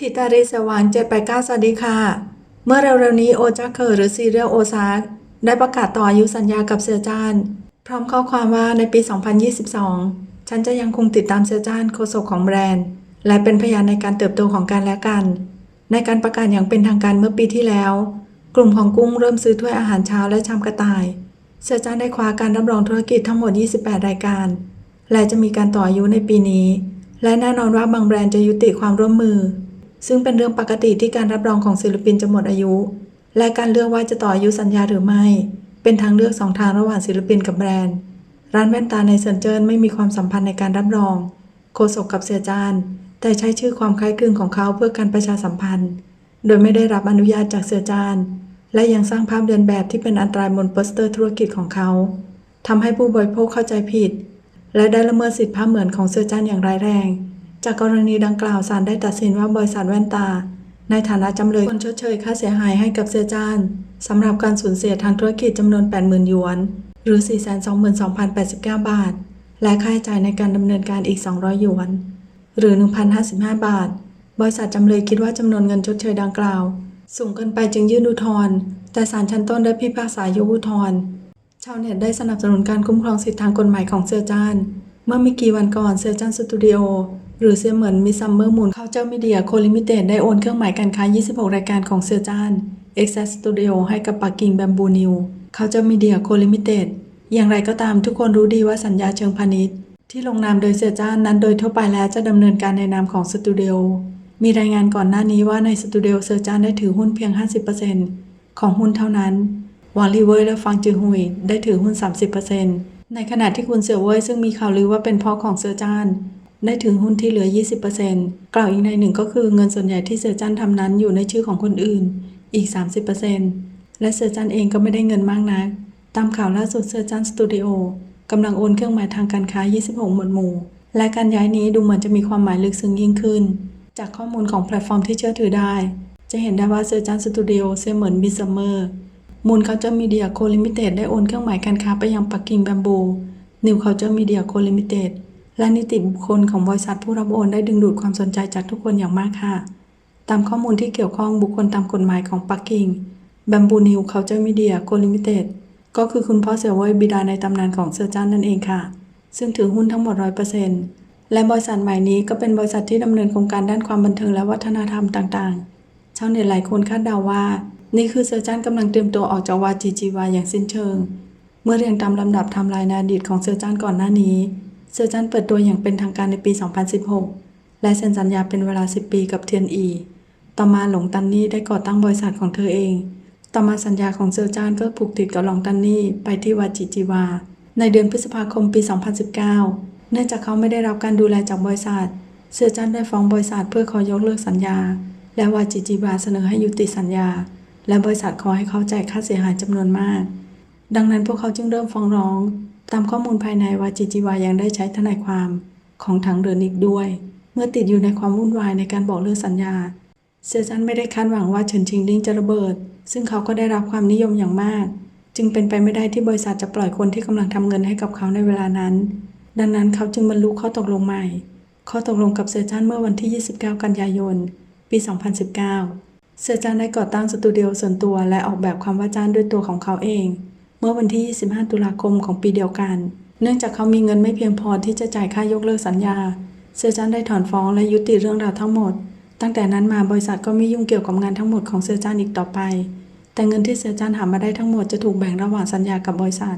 ทิตาริสว่าง789 สวัสดีค่ะ เมื่อเร็วๆนี้โอจาเคอร์หรือซีเรียลโอซากได้ประกาศต่ออายุสัญญากับเสือจานพร้อมข้อความว่าในปี 2022 ฉันจะยังคงติดตามเสือจานโฆษกของแบรนด์ และเป็นพยานในการเติบโตของกันและกัน ในการประกาศอย่างเป็นทางการเมื่อปีที่แล้ว กลุ่มของกุ้งเริ่มซื้อถ้วยอาหารเช้าและชามกระต่ายเสือจานได้คว้าการรับรองธุรกิจทั้งหมด 28 รายการ และจะมีการต่ออายุในปีนี้ และแน่นอนว่าบางแบรนด์จะยุติความร่วมมือ ซึ่งเป็นเรื่องปกติที่การรับรองของศิลปินจะหมดอายุ และการเลือกว่าจะต่ออายุสัญญาหรือไม่ เป็นทางเลือกสองทางระหว่างศิลปินกับแบรนด์ ร้านแว่นตาในเซินเจิ้นไม่มีความสัมพันธ์ในการรับรอง โฆษกกับเสียจานแต่ใช้ชื่อความคล้ายคลึงของเขาเพื่อการประชาสัมพันธ์ โดยไม่ได้รับอนุญาตจากเสียจานและยังสร้างภาพเดินแบบที่เป็นอันตรายบนโปสเตอร์ธุรกิจของเขาทำให้ผู้บริโภคเข้าใจผิด และได้ละเมิดสิทธิภาพเหมือนของเสือจานอย่างร้ายแรง จากกรณีดังกล่าวศาลได้ตัดสินว่าบริษัทแว่นตา ในฐานะจำเลยควรชดเชยค่าเสียหายให้กับเสือจานสำหรับการสูญเสียทางธุรกิจจำนวน 80,000หยวน หรือ 422,089 บาท และค่าใช้จ่ายในการดำเนินการอีก 200 หยวน หรือ 1,055 บาท บริษัทจำเลยคิดว่าจำนวนเงินชดเชยดังกล่าว สูงเกินไปจึงยื่นอุทธรณ์แต่ศาลชั้นต้นได้พิพากษายกอุทธรณ์ชาวเน็ตได้สนับสนุนการคุ้มครองสิทธิทางกฎหมายของเสือจานเมื่อไม่กี่วันก่อนเสือจานสตูดิโอ หรือเสือเหมือนมิซัมเมอร์มูนเข้าเจ้ามีเดียโคลิมิเต็ดได้โอนเครื่องหมายการค้า 26 รายการของเสือจาน Access Studio ให้กับปักกิ่งแบมบูนิวเขาเจ้ามีเดียโคลิมิเต็ดอย่างไรก็ตามทุกคนรู้ดีว่าสัญญาเชิงพาณิชย์ ที่ลงนามโดยเสือจานนั้นโดยทั่วไปแล้วจะดำเนินการในนามของสตูดิโอมีรายงานก่อนหน้านี้ว่าในสตูดิโอเสือจานได้ถือหุ้นเพียง 50%ของหุ้นเท่านั้นวางลีเวยและฟังจือฮุยได้ถือหุ้น 30%ในขณะที่คุณเสือเว่ยซึ่งมีข่าวลือว่าเป็นพ่อของเสือจาน ได้ถือหุ้นที่เหลือ 20%กล่าวอีกในหนึ่งก็คือเงินส่วนใหญ่ที่เสือจันทำนั้นอยู่ในชื่อของคนอื่นอีก 30%และเสือจันเองก็ไม่ได้เงินมากนัก ตามข่าวล่าสุดเสือจันสตูดิโอกำลังโอนเครื่องหมายทางการค้า 26 หมวดหมู่ และการย้ายนี้ดูเหมือนจะมีความหมายลึกซึ้งยิ่งขึ้น จากข้อมูลของแพลตฟอร์มที่เชื่อถือได้ จะเห็นได้ว่าเสือจันสตูดิโอเซเหมือนบิซัมเมอร์มูลเคาเจอมีเดียโคลิมิเต็ดได้โอนเครื่องหมายการค้าไปยังปักกิ่งแบมบูนิวเคาเจอมีเดียโคลิมิเต็ด และนิติบุคคลของบริษัทผู้รับโอนได้ดึงดูดความสนใจจากทุกคนอย่างมากค่ะ ตามข้อมูลที่เกี่ยวข้องบุคคลตามกฎหมายของปักกิ่งแบมบูนิวเคาเจอร์มีเดียโคลิมิเต็ดก็คือคุณพ่อเสือเว่ยบิดาในตำนานของเสือจ้านนั่นเองค่ะ ซึ่งถือหุ้นทั้งหมด 100%และบริษัทใหม่นี้ก็เป็นบริษัทที่ดำเนินโครงการด้านความบันเทิงและวัฒนธรรมต่างๆ ชาวเน็ตหลายคนคาดเดาว่า นี่คือเซอร์จันกำลังเตรียมตัวออกจากวาจีจีวาอย่างสิ้นเชิง เมื่อเรียงตามลำดับไทำลายในอดีตของเซอร์จันก่อนหน้านี้ เซอร์จันเปิดตัวอย่างเป็นทางการในปี 2016 และเซ็นสัญญาเป็นเวลา 10 ปีกับเทียนอี ต่อมาหลงตันนี่ได้ก่อตั้งบริษัทของเธอเอง ต่อมาสัญญาของเซอร์จานก็ผูกติดกับหลงตันนี่ไปที่วาจิจิวา ในเดือนพฤษภาคมปี 2019 เนื่องจากเขาไม่ได้รับการดูแลจากบริษัท เซอร์จานได้ฟ้องบริษัทเพื่อขอยกเลิกสัญญา และวาจิจิวาเสนอให้ยุติสัญญา และบริษัทขอให้เขาจ่ายค่าเสียหายจำนวนมาก ดังนั้นพวกเขาจึงเริ่มฟ้องร้อง ตามข้อมูลภายในวาจิจิวายังได้ใช้ทนายความของทางเดินอีกด้วย เมื่อติดอยู่ในความวุ่นวายในการบอกเลิกสัญญา เซอร์จันไม่ได้คาดหวังว่าเฉินชิงลิงจะระเบิด ซึ่งเขาก็ได้รับความนิยมอย่างมาก จึงเป็นไปไม่ได้ที่บริษัทจะปล่อยคนที่กำลังทำเงินให้กับเขาในเวลานั้น ดังนั้นเขาจึงบรรลุข้อตกลงใหม่ ข้อตกลงกับเซอร์จันเมื่อวันที่ 29 กันยายน ปี 2019 เซอร์จันได้ก่อตั้งสตูดิโอส่วนตัวและออกแบบคำว่าจ้านด้วยตัวของเขาเอง เมื่อวันที่ 25 ตุลาคมของปีเดียวกัน เนื่องจากเขามีเงินไม่เพียงพอที่จะจ่ายค่ายกเลิกสัญญา เซอร์จันได้ถอนฟ้องและยุติเรื่องราวทั้งหมด ตั้งแต่นั้นมาบริษัทก็ไม่ยุ่งเกี่ยวกับงานทั้งหมดของเซอร์จานอีกต่อไป แต่เงินที่เซอร์จานหามาได้ทั้งหมดจะถูกแบ่งระหว่างสัญญากับบริษัท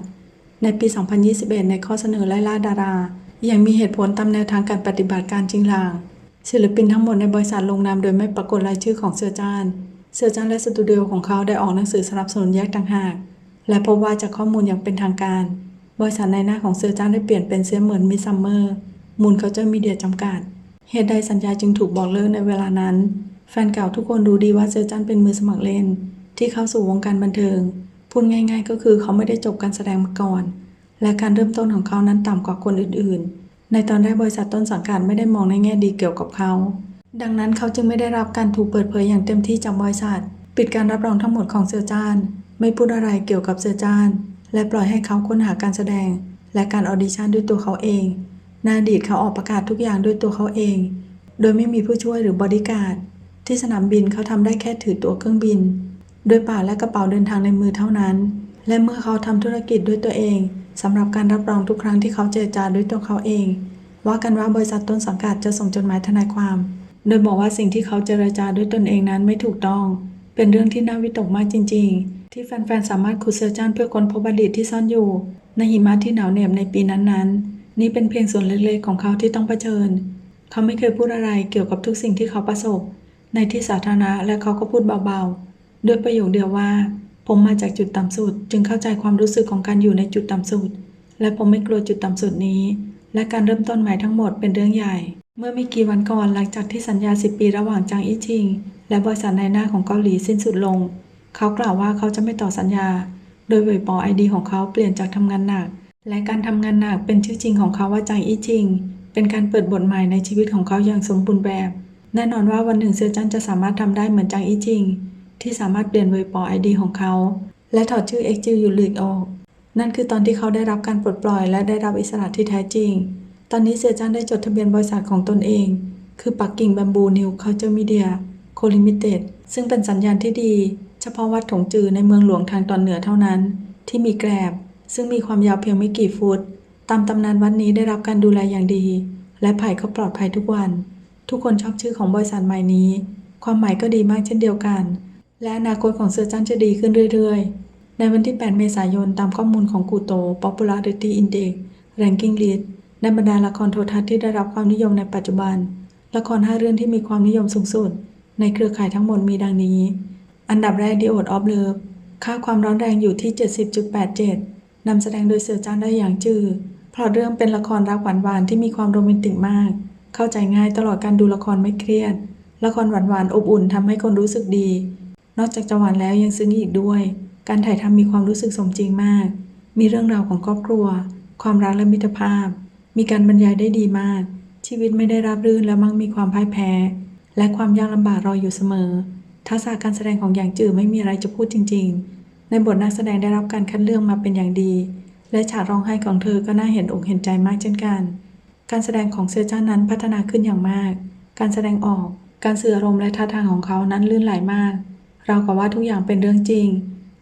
ในปี 2021 ในข้อเสนอไล่ล่าดาราอย่างมีเหตุผลตามแนวทางการปฏิบัติการจริงลางศิลปินทั้งหมดในบริษัทลงนามโดยไม่ปรากฏรายชื่อของเซอร์จาน เซอร์จานและสตูดิโอของเขาได้ออกหนังสือสนับสนุนแยกต่างหาก และพบว่าจากข้อมูลอย่างเป็นทางการ บริษัทในหน้าของเซอร์จานได้เปลี่ยนเป็นเซียเหมือนมิซัมเมอร์มูลเขาเจอมีเดียจำกัด เหตุใดสัญญาจึงถูกบอกเลิกในเวลานั้น แฟนเก่าทุกคนรู้ดีว่าเซอร์จันเป็นมือสมัครเล่น ที่เข้าสู่วงการบันเทิง พูดง่ายๆ ก็คือเขาไม่ได้จบการแสดงมาก่อน และการเริ่มต้นของเขานั้นต่ำกว่าคนอื่นๆ ในตอนแรกบริษัทต้นสังกัดไม่ได้มองในแง่ดีเกี่ยวกับเขา ดังนั้นเขาจึงไม่ได้รับการถูกเปิดเผยอย่างเต็มที่จากบริษัท ปิดการรับรองทั้งหมดของเซอร์จาน ไม่พูดอะไรเกี่ยวกับเซอร์จาน และปล่อยให้เขาค้นหาการแสดง และการออดิชั่นด้วยตัวเขาเองนอดีตเขาออกประกาศทุกอย่างด้วยตัวเขาเอง โดยไม่มีผู้ช่วยหรือบอดี้การ์ดที่สนามบินเขาทำได้แค่ถือตั๋วเครื่องบินด้วยป่ากและกระเป๋าเดินทางในมือเท่านั้น และเมื่อเขาทำธุรกิจด้วยตัวเองสำหรับการรับรองทุกครั้งที่เขาเจรจาด้วยตัวเขาเอง ว่ากันว่าบริษัทต้นสังกัดจะส่งจดหมายทนายความ โดยบอกว่าสิ่งที่เขาเจรจาด้วยตนเองนั้นไม่ถูกต้อง เป็นเรื่องที่น่าวิตกมากจริง ๆ ที่แฟนๆ สามารถขุดเซอร์จันเพื่อค้นพบอดีตที่ซ่อนอยู่ ในหิมะที่หนาวเหน็บในปีนั้นๆ นี่เป็นเพียงส่วนเล็กๆ ของเขาที่ต้องเผชิญ เขาไม่เคยพูดอะไรเกี่ยวกับทุกสิ่งที่เขาประสบ ในที่สาธารณะและเขาก็พูดเบาๆ ด้วยประโยคเดียวว่า ผมมาจากจุดต่ำสุด จึงเข้าใจความรู้สึกของการอยู่ในจุดต่ำสุด และผมไม่กลัวจุดต่ำสุดนี้ และการเริ่มต้นใหม่ทั้งหมดเป็นเรื่องใหญ่ เมื่อไม่กี่วันก่อนหลังจากที่สัญญา 10 ปีระหว่างจางอี้ชิง และบริษัทในหน้าของเกาหลีสิ้นสุดลง เขากล่าวว่าเขาจะไม่ต่อสัญญา โดยเว็บปอไอดีของเขาเปลี่ยนจากทำงานหนัก และการทำงานหนักเป็นชื่อจริงของเขาว่าจางอี้ชิง เป็นการเปิดบทใหม่ในชีวิตของเขาอย่างสมบูรณ์แบบ แน่นอนว่าวันหนึ่งเซียจันจะสามารถทำได้เหมือนจางอี้ชิง ที่สามารถเปลี่ยนเว็บปอไอดีของเขา และถอดชื่อเอ็กจิวยูลิกออก นั่นคือตอนที่เขาได้รับการปลดปล่อย และได้รับอิสระที่แท้จริง ตอนนี้เสียจันได้จดทะเบียนบริษัทของตนเอง คือปักกิ่งบัมบูนิวเคาเจอร์มีเดียโคลิมิเต็ดซึ่งเป็นสัญญาณที่ดี เฉพาะวัดถงจือในเมืองหลวงทางตอนเหนือเท่านั้น ที่มีแกรบซึ่งมีความยาวเพียงไม่กี่ฟุต ตามตำนานวัดนี้ได้รับการดูแลอย่างดี และไผ่ก็ปลอดภัยทุกวัน ทุกคนชอบชื่อของบริษัทใหม่นี้ ความหมายก็ดีมากเช่นเดียวกัน และอนาคตของเซอร์จันจะดีขึ้นเรื่อยๆ ในวันที่ 8 เมษายนตามข้อมูลของกูโต Popularity Index Ranking List ในบรรดาละครโทรทัศน์ที่ได้รับความนิยมในปัจจุบัน ละคร5เรื่องที่มีความนิยมสูงสุด ในเครือข่ายทั้งหมดมีดังนี้ อันดับแรก The Oath of Love ค่าความร้อนแรงอยู่ที่ 70.87นำแสดงโดยเสือจ้านได้อย่างจืดพล็อตเรื่องเป็นละครรักหวานๆที่มีความโรแมนติกมาก เข้าใจง่ายตลอดการดูละครไม่เครียด ละครหวานๆอบอุ่นทำให้คนรู้สึกดี นอกจากจะหวานแล้วยังซึ้งอีกด้วย การถ่ายทำมีความรู้สึกสมจริงมาก มีเรื่องราวของครอบครัว ความรักและมิตรภาพ มีการบรรยายได้ดีมาก ชีวิตไม่ได้ราบรื่นและมักมีความพ่ายแพ้ และความยากลำบากรออยู่เสมอ ทักษะการแสดงของอย่างจือไม่มีอะไรจะพูดจริง ๆ ในบทนักแสดงได้รับการคัดเลือกมาเป็นอย่างดี และฉากร้องไห้ของเธอก็น่าเห็นอกเห็นใจมากเช่นกัน การแสดงของเซอร์จ้านั้นพัฒนาขึ้นอย่างมาก การแสดงออก การสื่ออารมณ์และท่าทางของเขานั้นลื่นไหลมาก เรากับว่าทุกอย่างเป็นเรื่องจริง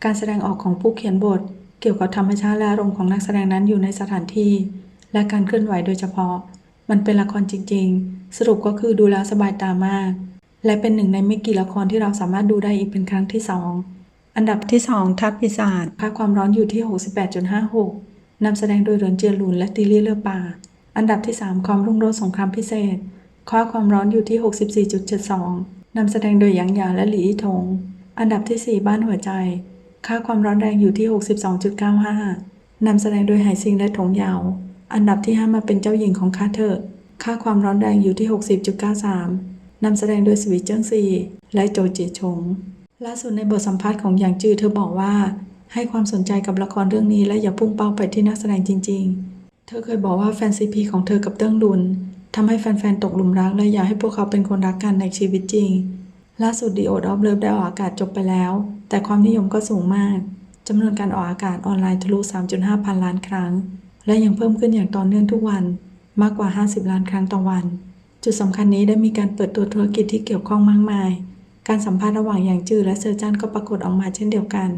การแสดงออกของผู้เขียนบท เกี่ยวกับธรรมชาติและอารมณ์ของนักแสดงนั้นอยู่ในสถานที่ และการเคลื่อนไหวโดยเฉพาะ มันเป็นละครจริง ๆ สรุปก็คือดูแล้วสบายตามาก และเป็นหนึ่งในไม่กี่ละครที่เราสามารถดูได้อีกเป็นครั้งที่สองอันดับที่2ทัพปีศาจค่าความร้อนอยู่ที่ 68.56นำแสดงโดยเหรินเจียหลุนและตีลี่เลือป่า อันดับที่ 3 ความรุ่งโรจน์สงครามพิเศษ ค่าความร้อนอยู่ที่ 64.72นำแสดงโดยหยางหยาและหลีอี้ถงอันดับที่ 4 บ้านหัวใจ ค่าความร้อนแรงอยู่ที่ 62.95นำแสดงโดยไหซิงและถงเยาอันดับที่ 5 มาเป็นเจ้าหญิงของคาเธอร์ค่าความร้อนแรงอยู่ที่ 60.93 นำแสดงโดยสวีเจิ้งซี และโจจีชง ล่าสุดในบทสัมภาษณ์ของหยางจือเธอบอกว่า ให้ความสนใจกับละครเรื่องนี้และอย่าพุ่งเป้าไปที่นักแสดงจริง ๆ เธอเคยบอกว่าแฟนซีพีของเธอกับเติ้งดุนทำให้แฟนๆ ตกหลุมรักและอยากให้พวกเขาเป็นคนรักกันในชีวิตจริง ล่าสุดดีโอดออฟเลิฟได้ออกอากาศจบไปแล้ว แต่ความนิยมก็สูงมากจำนวนการออกอากาศออนไลน์ทะลุ 3.5 พันล้านครั้ง และยังเพิ่มขึ้นอย่างต่อเนื่องทุกวันมากกว่า 50 ล้านครั้งต่อวัน จุดสำคัญนี้ได้มีการเปิดตัวธุรกิจที่เกี่ยวข้องมากมาย การสัมภาษณ์ระหว่างอย่างจือและเซอร์จันก็ปรากฏออกมาเช่นเดียวกัน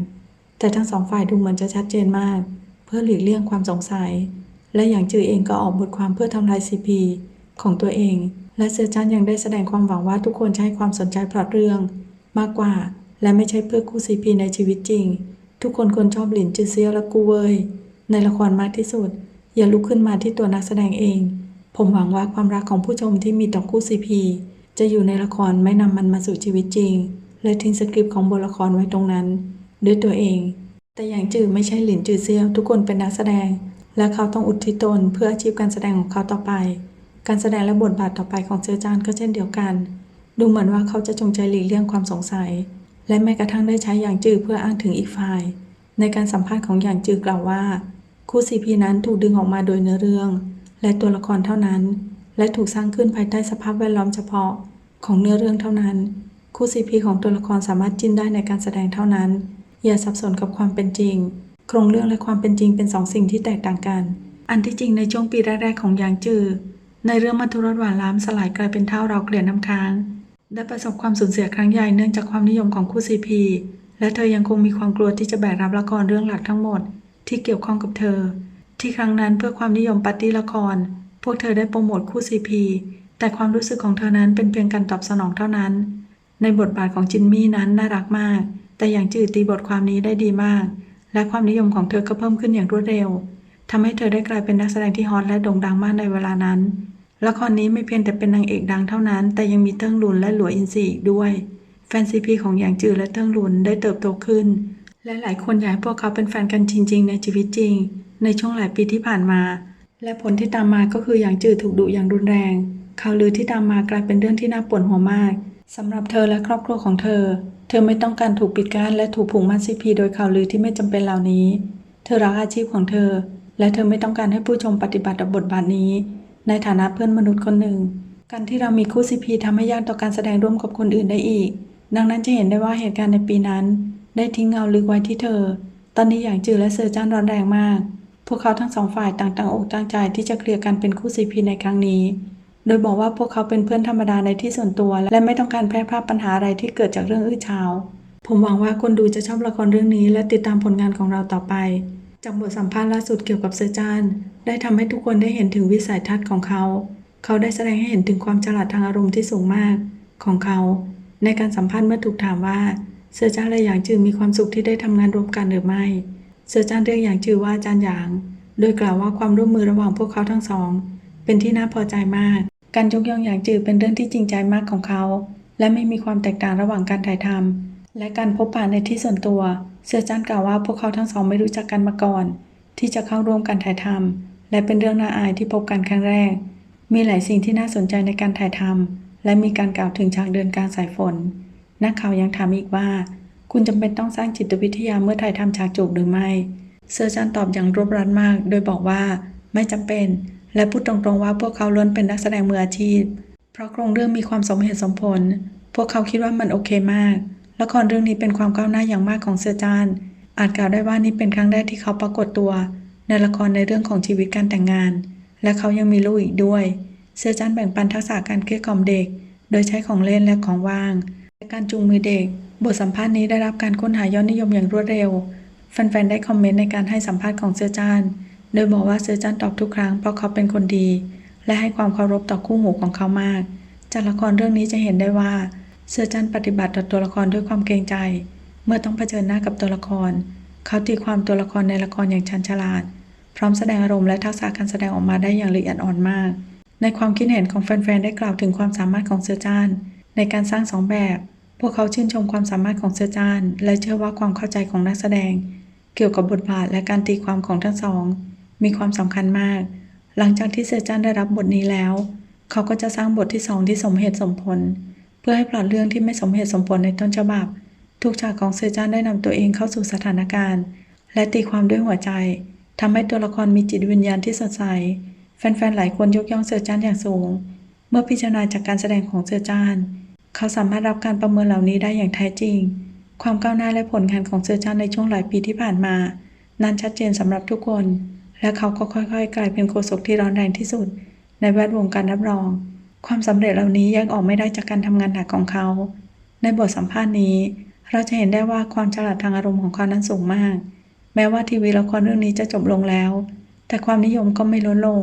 แต่ทั้งสองฝ่ายดูเหมือนจะชัดเจนมาก เพื่อหลีกเลี่ยงความสงสัย และอย่างจือเองก็ออกบทความเพื่อทำลายซีพีของตัวเอง และเซอร์จันยังได้แสดงความหวังว่าทุกคนจะให้ความสนใจพล็อตเรื่อง มากกว่า และไม่ใช่เพื่อคู่ซีพีในชีวิตจริง ทุกคนควรชอบหลินจือเซียวและกูเวยในละครมากที่สุด อย่าลุกขึ้นมาที่ตัวนักแสดงเอง ผมหวังว่าความรักของผู้ชมที่มีต่อคู่ซีพีจะอยู่ในละครไม่นำมันมาสู่ชีวิตจริงและทิ้งสคริปต์ของบทละครไว้ตรงนั้นด้วยตัวเอง แต่อย่างจือไม่ใช่หลินจือเซียวทุกคนเป็นนักแสดง และเขาต้องอุทิศตนเพื่ออาชีพการแสดงของเขาต่อไป การแสดงและบทบาทต่อไปของเซอร์จานก็เช่นเดียวกัน ดูเหมือนว่าเขาจะจงใจหลีกเลี่ยงความสงสัย และแม้กระทั่งได้ใช้อย่างจือเพื่ออ้างถึงอีกฝ่าย ในการสัมภาษณ์ของอย่างจือกล่าวว่า คู่ซีพีนั้นถูกดึงออกมาโดยเนื้อเรื่อง และตัวละครเท่านั้น และถูกสร้างขึ้นภายใต้สภาพแวดล้อมเฉพาะของเนื้อเรื่องเท่านั้น คู่ซีพีของตัวละครสามารถจิ้นได้ในการแสดงเท่านั้น อย่าสับสนกับความเป็นจริง โครงเรื่องและความเป็นจริงเป็นสองสิ่งที่แตกต่างกัน อันที่จริงในช่วงปีแรกๆของยางจือ ในเรื่องมัทุรสหวานล้ำสลายกลายเป็นเท่าเราเกลียดน้ำค้างได้ประสบความสูญเสียครั้งใหญ่เนื่องจากความนิยมของคู่ซีพีและเธอยังคงมีความกลัวที่จะแบกรับละครเรื่องหลักทั้งหมด ที่เกี่ยวข้องกับเธอ ที่ครั้งนั้นเพื่อความนิยมปาร์ตี้ละคร พวกเธอได้โปรโมทคู่ซีพีแต่ความรู้สึกของเธอนั้นเป็นเพียงการตอบสนองเท่านั้น ในบทบาทของจินมี่นั้นน่ารักมาก แต่อย่างจืดตีบทความนี้ได้ดีมาก และความนิยมของเธอก็เพิ่มขึ้นอย่างรวดเร็วทำให้เธอได้กลายเป็นนักแสดงที่ฮอตและโด่งดังมากในเวลานั้น ละครนี้ไม่เพียงแต่เป็นนางเอกดังเท่านั้น แต่ยังมีเติ้งหลุนและหลัวอินซีอีกด้วย แฟนซีพีของหยางจือและเติ้งหลุนได้เติบโตขึ้น และหลายคนอยากให้พวกเขาเป็นแฟนกันจริง ๆ ในชีวิตจริง ในช่วงหลายปีที่ผ่านมา และผลที่ตามมาก็คือหยางจือถูกดุอย่างรุนแรงข่าวลือที่ตามมากลายเป็นเรื่องที่น่าปวดหัวมากสำหรับเธอและครอบครัวของเธอ เธอไม่ต้องการถูกปิดกั้นและถูกผูกมัดซีพีโดยข่าวลือที่ไม่จำเป็นเหล่านี้ เธอรักอาชีพของเธอ และเธอไม่ต้องการให้ผู้ชมปฏิบัติบบทบาทนี้ ในฐานะเพื่อนมนุษย์คนหนึ่ง การที่เรามีคู่ซีพีทำให้ยากต่อการแสดงร่วมกับคนอื่นได้อีก ดังนั้นจะเห็นได้ว่าเหตุการณ์ในปีนั้น ได้ทิ้งเงาลึกไว้ที่เธอ ตอนนี้อย่างจือและเซอร์จ้านร้อนแรงมาก พวกเขาทั้งสองฝ่ายต่างต่างอกต่างใจที่จะเคลียร์กันเป็นคู่ซีพีในครั้งนี้ โดยบอกว่าพวกเขาเป็นเพื่อนธรรมดาในที่ส่วนตัว และไม่ต้องการแพร่ภาพปัญหาอะไรที่เกิดจากเรื่องอื้อฉาวผมหวังว่าคนดูจะชอบละครเรื่องนี้และติดตามผลงานของเราต่อไป จากบทสัมภาษณ์ล่าสุดเกี่ยวกับเซอร์จานได้ทำให้ทุกคนได้เห็นถึงวิสัยทัศน์ของเขา เขาได้แสดงให้เห็นถึงความฉลาดทางอารมณ์ที่สูงมากของเขา ในการสัมภาษณ์เมื่อถูกถามว่าเซอร์จานและหยางจือมีความสุขที่ได้ทำงานร่วมกันหรือไม่ เซอร์จานเรียกหยางจือว่าจารย์หยาง โดยกล่าวว่าความร่วมมือระหว่างพวกเขาทั้งสอง เป็นที่น่าพอใจมาก การยกย่องหยางจือเป็นเรื่องที่จริงใจมากของเขา และไม่มีความแตกต่างระหว่างการถ่ายทำและการพบปะในที่ส่วนตัว เซอร์จานกล่าวว่าพวกเขาทั้งสองไม่รู้จักกันมาก่อน ที่จะเข้าร่วมการถ่ายทำและเป็นเรื่องน่าอายที่พบกันครั้งแรก มีหลายสิ่งที่น่าสนใจในการถ่ายทำและมีการกล่าวถึงฉากเดินกลางสายฝนนักข่าวยังถามอีกว่า คุณจำเป็นต้องสร้างจิตวิทยาเมื่อถ่ายทำฉากจูบหรือไม่ เซอร์จันตอบอย่างรวบรัดมาก โดยบอกว่าไม่จำเป็น และพูดตรงๆว่าพวกเขาล้วนเป็นนักแสดงมืออาชีพ เพราะโครงเรื่องมีความสมเหตุสมผล พวกเขาคิดว่ามันโอเคมาก ละครเรื่องนี้เป็นความก้าวหน้าอย่างมากของเซอร์จานอาจกล่าวได้ว่านี่เป็นครั้งแรกที่เขาปรากฏตัว ในละครในเรื่องของชีวิตการแต่งงาน และเขายังมีลูกอีกด้วย เซอร์จันแบ่งปันทักษะการเกลี้ยกล่อมเด็ก โดยใช้ของเล่นและของว่างและการจูงมือเด็ก บทสัมภาษณ์นี้ได้รับการค้นหายอดนิยมอย่างรวดเร็ว แฟนๆ ได้คอมเมนต์ในการให้สัมภาษณ์ของเซอร์จาน โดยบอกว่าเซอร์จานตอบทุกครั้งเพราะเขาเป็นคนดี และให้ความเคารพต่อคู่หูของเขามาก จากละครเรื่องนี้จะเห็นได้ว่าเซอร์จานปฏิบัติต่อตัวละครด้วยความเกรงใจ เมื่อต้องเผชิญหน้ากับตัวละคร เขาตีความตัวละครในละครอย่างชันฉลาด พร้อมแสดงอารมณ์และทักษะการแสดงออกมาได้อย่างละเอียดอ่อนมาก ในความคิดเห็นของแฟนๆ ได้กล่าวถึงความสามารถของเซอร์จานในการสร้างสองแบบ วกเขาชื่นชมความสามารถของเซอร์จาน และเชื่อว่าความเข้าใจของนักแสดง เกี่ยวกับบทบาทและการตีความของทั้งสอง มีความสำคัญมาก หลังจากที่เซอร์จานได้รับบทนี้แล้ว เขาก็จะสร้างบทที่สองที่สมเหตุสมผล เพื่อให้พล็อตเรื่องที่ไม่สมเหตุสมผลในต้นฉบับ ทุกฉากของเซอร์จานได้นำตัวเองเข้าสู่สถานการณ์ และตีความด้วยหัวใจทำให้ตัวละครมีจิตวิญญาณที่สดใส แฟนๆหลายคนยกย่องเซอร์จานอย่างสูง เมื่อพิจารณาจากการแสดงของเซอร์จาน เขาสามารถรับการประเมินเหล่านี้ได้อย่างแท้จริง ความก้าวหน้าและผลงานของเซอร์จานในช่วงหลายปีที่ผ่านมา นั้นชัดเจนสำหรับทุกคน และเขาก็ค่อยๆ กลายเป็นโฆษกที่ร้อนแรงที่สุด ในแวดวงการรับรอง ความสำเร็จเหล่านี้แยกออกไม่ได้จากการทำงานหนักของเขา ในบทสัมภาษณ์นี้ เราจะเห็นได้ว่าความฉลาดทางอารมณ์ของเขานั้นสูงมาก แม้ว่าทีวีละครเรื่องนี้จะจบลงแล้ว แต่ความนิยมก็ไม่ลดลง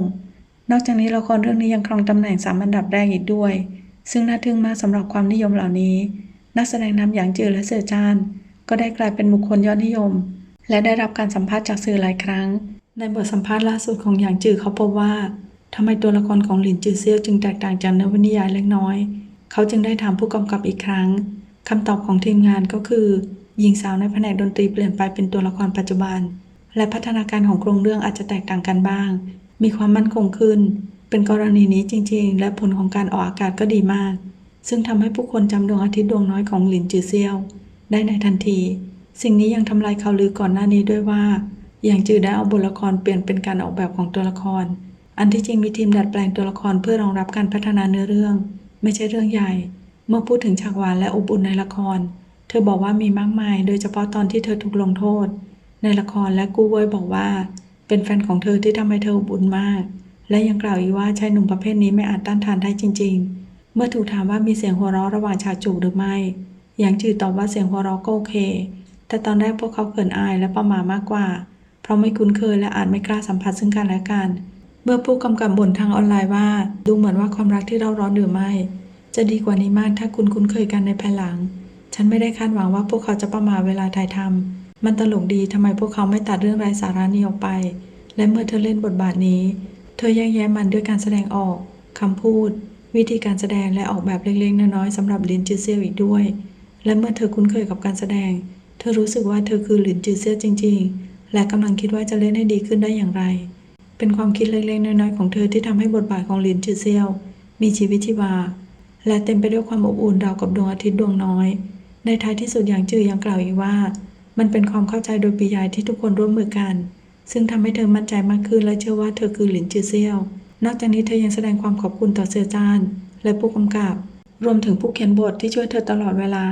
นอกจากนี้ละครเรื่องนี้ยังครองตำแหน่งสามอันดับแรกอีกด้วย ซึ่งน่าทึ่งมากสำหรับความนิยมเหล่านี้ นักแสดงนำอย่างจือและเสือจานก็ได้กลายเป็นบุคคลยอดนิยม และได้รับการสัมภาษณ์จากสื่อหลายครั้ง ในบทสัมภาษณ์ล่าสุดของหยางจือเขาพบว่าทำไมตัวละครของหลินจือเซียวจึงแตกต่างจากนวนิยายเล็กน้อย เขาจึงได้ถามผู้กำกับอีกครั้งคำตอบของทีมงานก็คือ หญิงสาวในแผนกดนตรีเปลี่ยนไปเป็นตัวละครปัจจุบัน และพัฒนาการของโครงเรื่องอาจจะแตกต่างกันบ้าง มีความมั่นคงขึ้น เป็นกรณีนี้จริงๆ และผลของการออกอากาศก็ดีมาก ซึ่งทำให้ผู้คนจำดวงอาทิตย์ดวงน้อยของหลินจือเซียว ได้ในทันที สิ่งนี้ยังทำลายข่าวลือก่อนหน้านี้ด้วยว่าอย่างจือได้เอาบทละครเปลี่ยนเป็นการออกแบบของตัวละคร อันที่จริงมีทีมดัดแปลงตัวละครเพื่อรองรับการพัฒนาเนื้อเรื่อง ไม่ใช่เรื่องใหญ่ เมื่อพูดถึงฉากหวานและอบอุ่นในละคร เธอบอกว่ามีมากมาย โดยเฉพาะตอนที่เธอถูกลงโทษ ในละครและกู้เว่ยบอกว่า เป็นแฟนของเธอที่ทำให้เธออบอุ่นมาก และยังกล่าวอีกว่าชายหนุ่มประเภทนี้ไม่อาจต้านทานได้จริงๆมื่อถูกถามว่ามีเสียงหัวเราะระหว่างฉากจูบหรือไม่หยางจือตอบว่าเสียงหัวเราะก็โอเค แต่ตอนแรกพวกเขาเขินอายและประหม่ามากกว่า เพราะไม่คุ้นเคยและอาจไม่กล้าสัมผัสซึ่งกันและกัน เมื่อผู้กำกับบ่นทางออนไลน์ว่า ดูเหมือนว่าความรักที่เราร้อนหรือไม่ จะดีกว่านี้มากถ้าคุณคุ้นเคยกันในภายหลัง ฉันไม่ได้คาดหวังว่าพวกเขาจะประมาเวลาถ่ายทำมันตลกดีทำไมพวกเขาไม่ตัดเรื่องไร้สาระนี้ออกไป และเมื่อเธอเล่นบทบาทนี้ เธอแยกแยะมันด้วยการแสดงออกคำพูด วิธีการแสดงและออกแบบเล็กๆน้อยๆสำหรับลินจือเซียวอีกด้วย และเมื่อเธอคุ้นเคยกับการแสดง เธอรู้สึกว่าเธอคือหลินจือเซี่ยจริง ๆ และกำลังคิดว่าจะเล่นให้ดีขึ้นได้อย่างไร เป็นความคิดเล็กๆน้อยๆของเธอที่ทำให้บทบาทของหลินจือเซียว มีชีวิตชีวา และเต็มไปด้วยความอบอุ่นราวกับดวงอาทิตย์ดวงน้อย ในท้ายที่สุดอย่างจือยังกล่าวอีกว่า มันเป็นความเข้าใจโดยปริยายที่ทุกคนร่วมมือกัน ซึ่งทำให้เธอมั่นใจมากขึ้นและเชื่อว่าเธอคือหลินจือเซี่ยวนอกจากนี้เธอยังแสดงความขอบคุณต่อเสือจานและผู้กำกับ รวมถึงผู้เขียนบทที่ช่วยเธอตลอดเวลา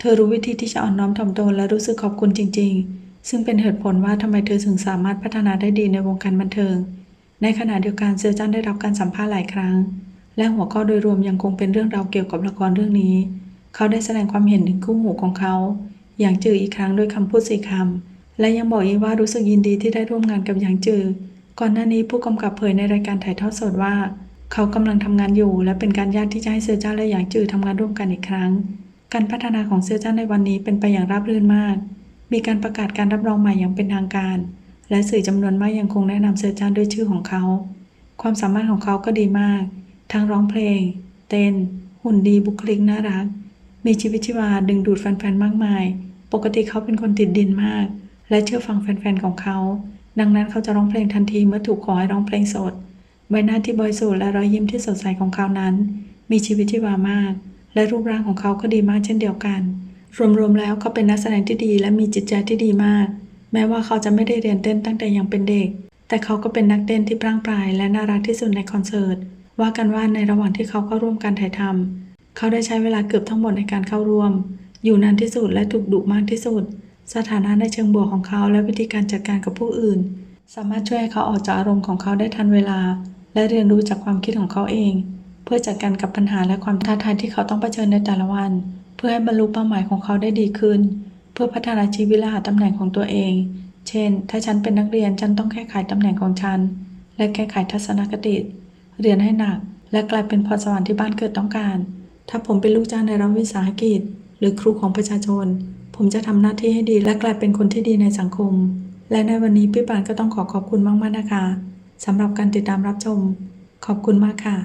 เธอรู้วิธีที่จะอ่อนน้อมถ่อมตนและรู้สึกขอบคุณจริง ๆ ซึ่งเป็นเหตุผลว่าทำไมเธอถึงสามารถพัฒนาได้ดีในวงการบันเทิง ในขณะเดียวกันเซอร์จันได้รับการสัมภาษณ์หลายครั้ง และหัวข้อโดยรวมยังคงเป็นเรื่องราวเกี่ยวกับละครเรื่องนี้ เขาได้แสดงความเห็นถึงคู่หูของเขา อย่างจืออีกครั้งด้วยคำพูดสี่คำ และยังบอกอีกว่ารู้สึกยินดีที่ได้ร่วมงานกับหยางจือ ก่อนหน้านี้ผู้กำกับเผยในรายการถ่ายทอดสดว่า เขากำลังทำงานอยู่ และเป็นการยากที่จะให้เซอร์จ้าและหยางจือทำงานร่วมกันอีกครั้ง การพัฒนาของเซอร์จ้าในวันนี้เป็นไปอย่างราบรื่นมาก มีการประกาศการรับรองใหม่อย่างเป็นทางการ และสื่อจำนวนมากยังคงแนะนำเซอร์จ้าด้วยชื่อของเขา ความสามารถของเขาก็ดีมาก ทั้งร้องเพลง เต้น หุ่นดีบุคลิกน่ารัก มีชีวิตชีวาดึงดูดแฟนๆมากมาย ปกติเขาเป็นคนติดดินมาก และเชื่อฟังแฟนๆของเขา ดังนั้นเขาจะร้องเพลงทันทีเมื่อถูกขอให้ร้องเพลงสด ใบหน้าที่บริสุทธิ์และรอยยิ้มที่สดใสของเขานั้น มีชีวิตชีวามาก และรูปร่างของเขาก็ดีมากเช่นเดียวกัน รวมๆแล้วเขาเป็นนักแสดงที่ดีและมีจิตใจที่ดีมาก แม้ว่าเขาจะไม่ได้เรียนเต้นตั้งแต่ยังเป็นเด็ก แต่เขาก็เป็นนักเต้นที่พร่างพรายและน่ารักที่สุดในคอนเสิร์ต ว่ากันว่าในระหว่างที่เขาเข้าร่วมการถ่ายทำเขาได้ใช้เวลาเกือบทั้งหมดในการเข้าร่วม อยู่นานที่สุดและถูกดุมากที่สุด สถานะในเชิงบวกของเขาและวิธีการจัดการกับผู้อื่น สามารถช่วยให้เขาออกจากอารมณ์ของเขาได้ทันเวลา และเรียนรู้จากความคิดของเขาเอง เพื่อจัดการกับปัญหาและความท้าทายที่เขาต้องเผชิญในแต่ละวัน เพื่อให้บรรลุเป้าหมายของเขาได้ดีขึ้น เพื่อพัฒนาชีวิตและหาตำแหน่งของตัวเอง เช่น ถ้าฉันเป็นนักเรียนฉันต้องแก้ไขตำแหน่งของฉัน และแก้ไขทัศนคติ เรียนให้หนัก และกลายเป็นพรสวรรค์ที่บ้านเกิดต้องการ ถ้าผมเป็นลูกจ้างในรัฐวิสาหกิจ หรือครูของประชาชน ผมจะทำหน้าที่ให้ดีและกลายเป็นคนที่ดีในสังคม และในวันนี้พี่ปานก็ต้องขอขอบคุณมากๆนะคะสำหรับการติดตามรับชม ขอบคุณมากค่ะ